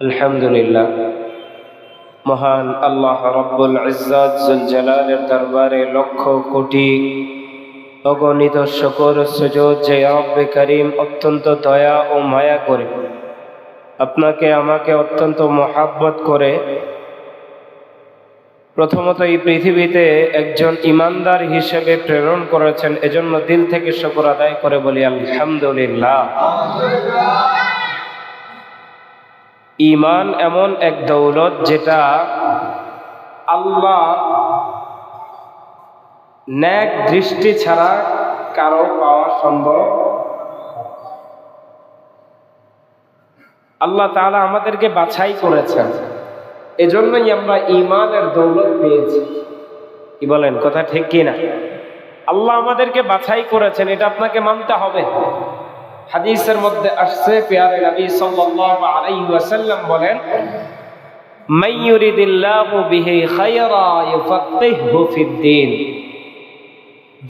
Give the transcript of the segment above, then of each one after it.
আলহামদুলিল্লাহ। মহান আল্লাহ রব্বুল ইজ্জাত জালালের দরবারে লক্ষ কোটি অগণিত শকর সুযোগ যে করিম অত্যন্ত দয়া ও মায়া করে। আপনাকে, আমাকে অত্যন্ত মহাব্বত করে প্রথমত এই পৃথিবীতে একজন ইমানদার হিসেবে প্রেরণ করেছেন, এজন্য দিল থেকে শকর আদায় করে বলি আলহামদুলিল্লাহ। ইমান এমন এক দৌলত যেটা আল্লাহ ন্যাক দৃষ্টি ছাড়া কারও পাওয়া সম্ভব। আল্লাহ তাআলা আমাদেরকে বাছাই করেছেন। এজন্যই আমরা ইমানের দৌলত পেয়েছি। কি বলেন, কথা ঠিক কি না আল্লাহ আমাদেরকে বাছাই করেছেন, এটা আপনাকে মানতে হবে। হাদিসের মধ্যে আসছে, পেয়ারে নবী সাল্লাল্লাহু আলাইহি ওয়াসাল্লাম বলেন, মান ইউরিদিল্লাহু বিহি খায়রা ইউফাক্কিহু ফিদ্দীন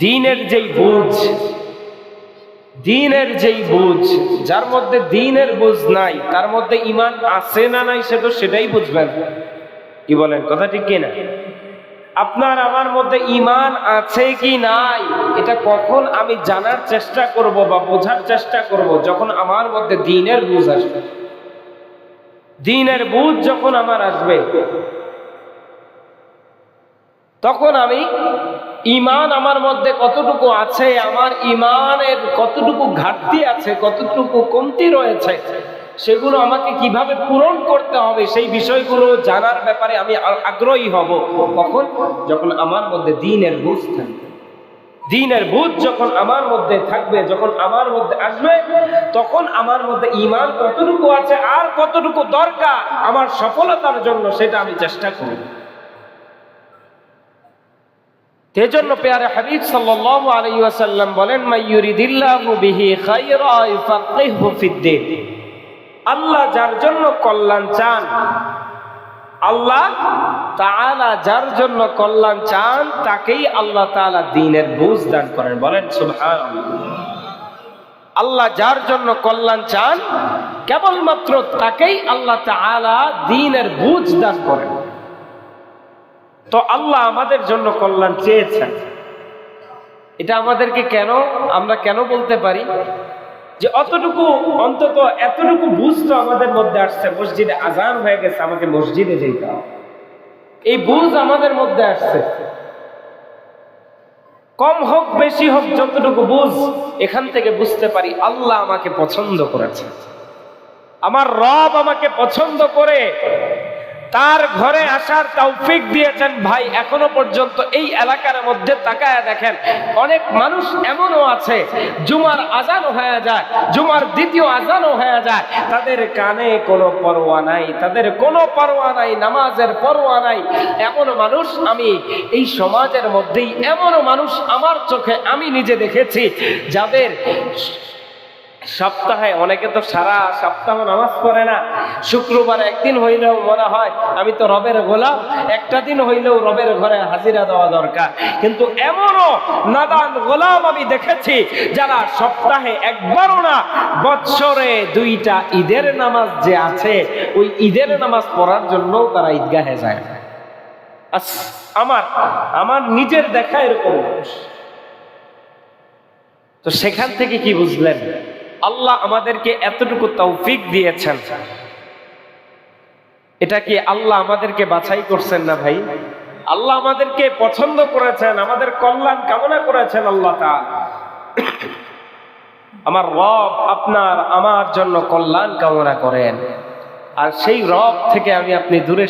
দ্বীনের যেই বুঝ, দ্বীনের যেই বুঝ, যার মধ্যে দ্বীনের বুঝ নাই, তার মধ্যে ঈমান আছে না নাই, সে তো সেটাই বুঝবেন। কি বলেন, কথা ঠিক কি না আপনার আমার মধ্যে ইমান আছে কি নাই? এটা কখন আমি জানার চেষ্টা করব বা বোঝার চেষ্টা করব যখন আমার মধ্যে দিনের বুঝ আসবে? দিনের বুঝ যখন আমার আসবে, তখন আমি ইমান আমার মধ্যে কতটুকু আছে, আমার ইমানের কতটুকু ঘাটতি আছে, কতটুকু কমতি রয়েছে সেগুলো আমাকে কীভাবে পূরণ করতে হবে সেই বিষয়গুলো জানার ব্যাপারে আমি আগ্রহী হব। কখন? যখন আমার মধ্যে দিনের বুঝ থাকবে। দিনের বুঝ যখন আমার মধ্যে থাকবে, যখন আমার মধ্যে আসবে, তখন আমার মধ্যে ইমান কতটুকু আছে আর কতটুকু দরকার আমার সফলতার জন্য সেটা আমি চেষ্টা করি সেজন্য পেয়ারে হাবিব সাল্লাল্লাহু আলাইহি ওয়াসাল্লাম বলেন, মাইয়ুরিদিল্লাহু বিহি খায়রা ইউফাক্কিহু ফিদ্দীন আল্লাহ যার জন্য কল্যাণ চান, আল্লাহ তাআলা যার জন্য কল্যাণ চান, তাকেই আল্লাহ তাআলা দ্বীনের বুঝ দান করেন। বলেন, সুবহানাল্লাহ। আল্লাহ যার জন্য কল্যাণ চান, কেবলমাত্র তাকেই আল্লাহ তাআলা দ্বীনের বুঝ দান করেন। তো আল্লাহ আমাদের জন্য কল্যাণ চেয়েছেন। এটা আমাদেরকে কেন, আমরা কেন বলতে পারি? যে অতটুকু অন্তত এতটুকু বুঝ তো আমাদের মধ্যে আসছে। মসজিদে আজান হয়ে গেছে, আমাকে মসজিদে যেতে হবে। এই বুঝ আমাদের মধ্যে আসছে। কম হোক, বেশি হোক, যতটুকু বুঝ এখান থেকে বুঝতে পারি আল্লাহ আমাকে পছন্দ করেছে। আমার রব আমাকে পছন্দ করে। তার ঘরে আসার তৌফিক দিয়েছেন ভাই এখনও পর্যন্ত এই এলাকার মধ্যে তাকায় দেখেন। অনেক মানুষ এমনও আছে, জুমার আজানও হয়ে যায়, জুমার দ্বিতীয় আজানও হয়ে যায়। তাদের কানে কোনো পরোয়া নাই, তাদের কোনো পরোয়া নাই, নামাজের পরোয়া নাই। এমন মানুষ আমি এই সমাজের মধ্যেই এমনও মানুষ আমার চোখে আমি নিজে দেখেছি, যাদের সপ্তাহে অনেকে তো সারা সপ্তাহ নামাজ পড়ে না। শুক্রবার একদিন হইলেও মনে হয়, আমি তো রবের গোলাম। একটা দিন হইলেও রবের ঘরে হাজিরা দেওয়া দরকার। কিন্তু এমনও নাদান গোলাম আমি দেখেছি, যারা সপ্তাহে একবারও না, বৎসরে দুইটা ঈদের নামাজ যে আছে, ওই ঈদের নামাজ পড়ার জন্য তারা ঈদগাহে যায় আমার আমার নিজের দেখা এরকম তো সেখান থেকে কি বুঝলেন? আল্লাহ আমাদেরকে এতটুকু তৌফিক দিয়েছেন। এটা কি আল্লাহ আমাদেরকে বাছাই করছেন না ভাই? আল্লাহ আমাদেরকে পছন্দ করেছেন, আমাদের কল্যাণ কামনা করেছেন আল্লাহ আমার রব আপনার, আমার জন্য কল্যাণ কামনা করেন। আর সেই রব থেকে আমি আপনি দূরে